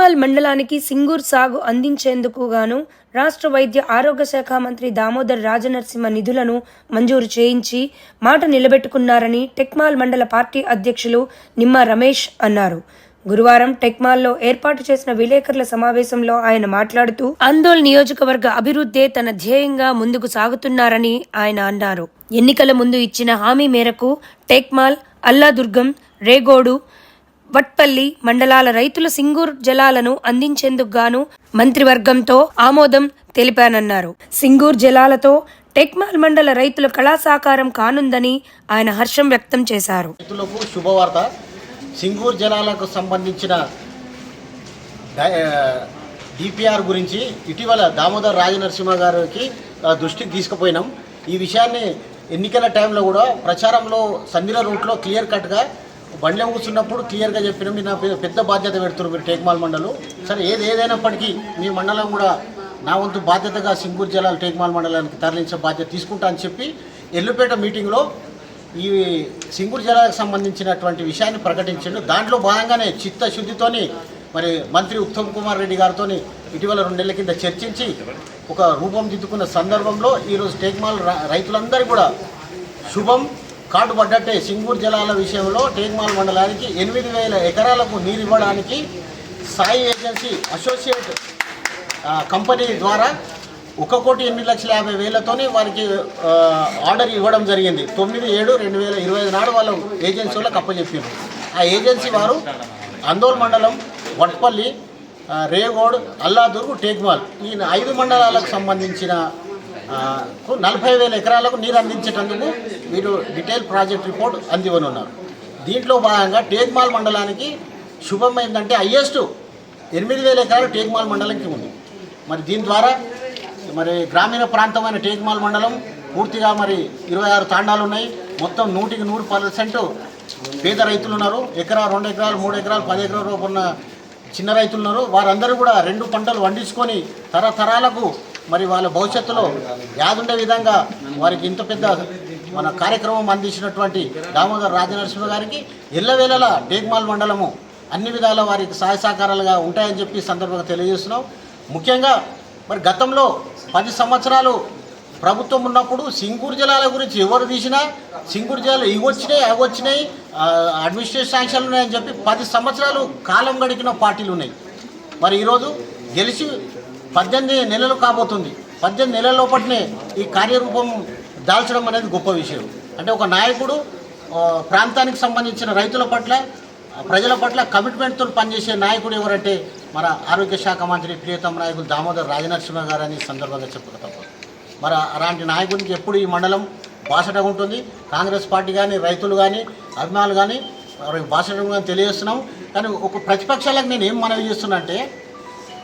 టెక్మాల్ మండలానికి సింగూర్ సాగు అందించేందుకు గాను రాష్ట్ర వైద్య ఆరోగ్య శాఖ మంత్రి దామోదర్ రాజనరసింహ నిధులను మంజూరు చేయించి మాట నిలబెట్టుకున్నారని టెక్మాల్ మండల పార్టీ అధ్యక్షులు నిమ్మ రమేష్ అన్నారు. గురువారం టెక్మాల్లో ఏర్పాటు చేసిన విలేకరుల సమావేశంలో ఆయన మాట్లాడుతూ ఆందోళన నియోజకవర్గ అభివృద్ధే తన ధ్యేయంగా ముందుకు సాగుతున్నారని ఆయన అన్నారు. ఎన్నికల ముందు ఇచ్చిన హామీ మేరకు టెక్మాల్ అల్లాదుర్గం రేగోడు వట్పల్లి మండలాల రైతుల సింగూర్ జలాలను అందించేందుకు గాను మంత్రివర్గంతో ఆమోదం తెలిపానన్నారు. సింగూర్ జలాలతో టెక్మాల్ మండల రైతుల కళా సాకారం కానుందని ఆయన హర్షం వ్యక్తం చేశారు. రైతులకు శుభవార్త. సింగూర్ జలాలకు సంబంధించిన డిపిఆర్ గురించి ఇటీవల దామోదర్ రాజనరసింహ గారికి దృష్టికి తీసుకుపోయినాం. ఈ విషయాన్ని ఎన్నికల టైంలో కూడా ప్రచారంలో సందిర రూట్లో క్లియర్ కట్గా బండ్లో కూర్చున్నప్పుడు క్లియర్గా చెప్పిన మీరు నా పెద్ద బాధ్యత పెడుతున్నారు మీరు టేక్మాల్ మండలం. సరే ఏది ఏదైనప్పటికీ మీ మండలం కూడా నా వంతు బాధ్యతగా సింగూరు జిల్లాలు టేక్మాల్ మండలానికి తరలించే బాధ్యత తీసుకుంటా అని చెప్పి ఎల్లుపేట మీటింగ్లో ఈ సింగూరు జిల్లాకు సంబంధించినటువంటి విషయాన్ని ప్రకటించాడు. దాంట్లో భాగంగానే చిత్తశుద్ధితోని మరి మంత్రి ఉత్తమ్ కుమార్ రెడ్డి గారితో ఇటీవల రెండు నెలల కింద చర్చించి ఒక రూపం దిద్దుకున్న సందర్భంలో ఈరోజు టేక్మాల్ రైతులందరూ కూడా శుభం కాటు పడ్డట్టే సింగూరు జలాల విషయంలో టేక్మాల్ మండలానికి ఎనిమిది వేల ఎకరాలకు నీరు ఇవ్వడానికి సాయి ఏజెన్సీ అసోసియేట్ కంపెనీ ద్వారా ఒక కోటి ఎనిమిది లక్షల యాభై వేలతోనే వారికి ఆర్డర్ ఇవ్వడం జరిగింది. తొమ్మిది ఏడు రెండు వేల ఇరవై ఐదు నాడు వాళ్ళు ఏజెన్సీ వాళ్ళకి అప్పచెప్పారు ఆ ఏజెన్సీ వారు అందోల్ మండలం వట్పల్లి రేగోడ్ అల్లాదుర్గు టేక్మాల్. ఈ ఐదు మండలాలకు సంబంధించిన నలభై వేల ఎకరాలకు నీరు అందించేటందుకు వీరు డీటెయిల్ ప్రాజెక్ట్ రిపోర్ట్ అందివనున్నారు దీంట్లో భాగంగా టేక్మాల్ మండలానికి శుభం ఏంటంటే హయ్యెస్ట్ ఎనిమిది వేల ఎకరాలు టేక్మాల్ మండలంకి ఉంది. మరి దీని ద్వారా మరి గ్రామీణ ప్రాంతమైన టేక్మాల్ మండలం పూర్తిగా మరి ఇరవై ఆరు తాండాలు ఉన్నాయి. మొత్తం నూటికి నూరు పర్సెంట్ పేద రైతులు ఉన్నారు. ఎకరా రెండు ఎకరాలు మూడు ఎకరాలు పది ఎకరాల రూపు ఉన్న చిన్న రైతులు ఉన్నారు. వారందరూ కూడా రెండు పంటలు పండించుకొని తరతరాలకు మరి వాళ్ళ భవిష్యత్తులో యాదుండే విధంగా వారికి ఇంత పెద్ద మన కార్యక్రమం అందించినటువంటి దామోదర్ రాజనరసింహ గారికి ఎల్లవేళలా డేగ్మాల్ మండలము అన్ని విధాల వారికి సహాయ సహకారాలుగా ఉంటాయని చెప్పి సందర్భంగా తెలియజేస్తున్నాం. ముఖ్యంగా మరి గతంలో పది సంవత్సరాలు ప్రభుత్వం ఉన్నప్పుడు సింగూరు జలాల గురించి ఎవరు తీసినా సింగూరు జిల్లాలు ఇవి వచ్చినాయి అవి వచ్చినాయి అడ్మినిస్ట్రేషన్ శాంక్షన్లు ఉన్నాయని చెప్పి పది సంవత్సరాలు కాలం గడికిన పార్టీలు ఉన్నాయి. మరి ఈరోజు గెలిచి పద్దెనిమిది నెలలు కాబోతుంది. పద్దెనిమిది నెలల లోపటినే ఈ కార్యరూపం దాల్చడం అనేది గొప్ప విషయం. అంటే ఒక నాయకుడు ప్రాంతానికి సంబంధించిన రైతుల పట్ల ప్రజల పట్ల కమిట్మెంట్తో పనిచేసే నాయకుడు ఎవరంటే మన ఆరోగ్య శాఖ మంత్రి ప్రియతమ నాయకులు దామోదర్ రాజనరసింహ గారు అని ఈ సందర్భంగా చెప్పక తప్పదు మరి అలాంటి నాయకుడికి ఎప్పుడు ఈ మండలం బాసటగా ఉంటుంది. కాంగ్రెస్ పార్టీ కానీ రైతులు కానీ అభిమానులు కానీ వారికి కానీ తెలియజేస్తున్నాం. కానీ ఒక ప్రతిపక్షాలకు నేను ఏం మనవి చేస్తున్నా అంటే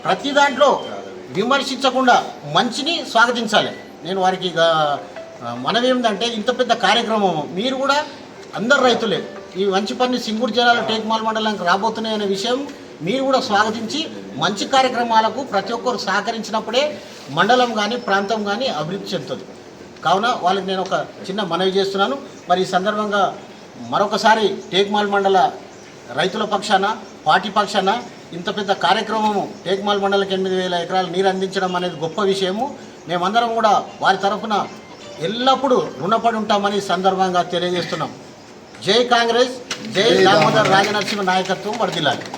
ప్రతి దాంట్లో విమర్శించకుండా మంచిని స్వాగతించాలి. నేను వారికి మనవి ఏంటంటే ఇంత పెద్ద కార్యక్రమం మీరు కూడా అందరు రైతులే. ఈ మంచి పని సింగూరు జిల్లాలో టేక్మాల్ మండలానికి రాబోతున్నాయి అనే విషయం మీరు కూడా స్వాగతించి మంచి కార్యక్రమాలకు ప్రతి ఒక్కరు సహకరించినప్పుడే మండలం కానీ ప్రాంతం కానీ అభివృద్ధి చెందుతుంది. కావున వాళ్ళకి నేను ఒక చిన్న మనవి చేస్తున్నాను. మరి ఈ సందర్భంగా మరొకసారి టేక్మాల్ మండల రైతుల పక్షాన పార్టీ పక్షాన ఇంత పెద్ద కార్యక్రమము టేక్మాల్ మండలకి ఎనిమిది వేల ఎకరాలు నీరు అందించడం అనేది గొప్ప విషయము. మేమందరం కూడా వారి తరఫున ఎల్లప్పుడూ రుణపడి ఉంటామని సందర్భంగా తెలియజేస్తున్నాం. జై కాంగ్రెస్ జై దామోదర్ రాజనరసింహ నాయకత్వం వర్దిల్లాలి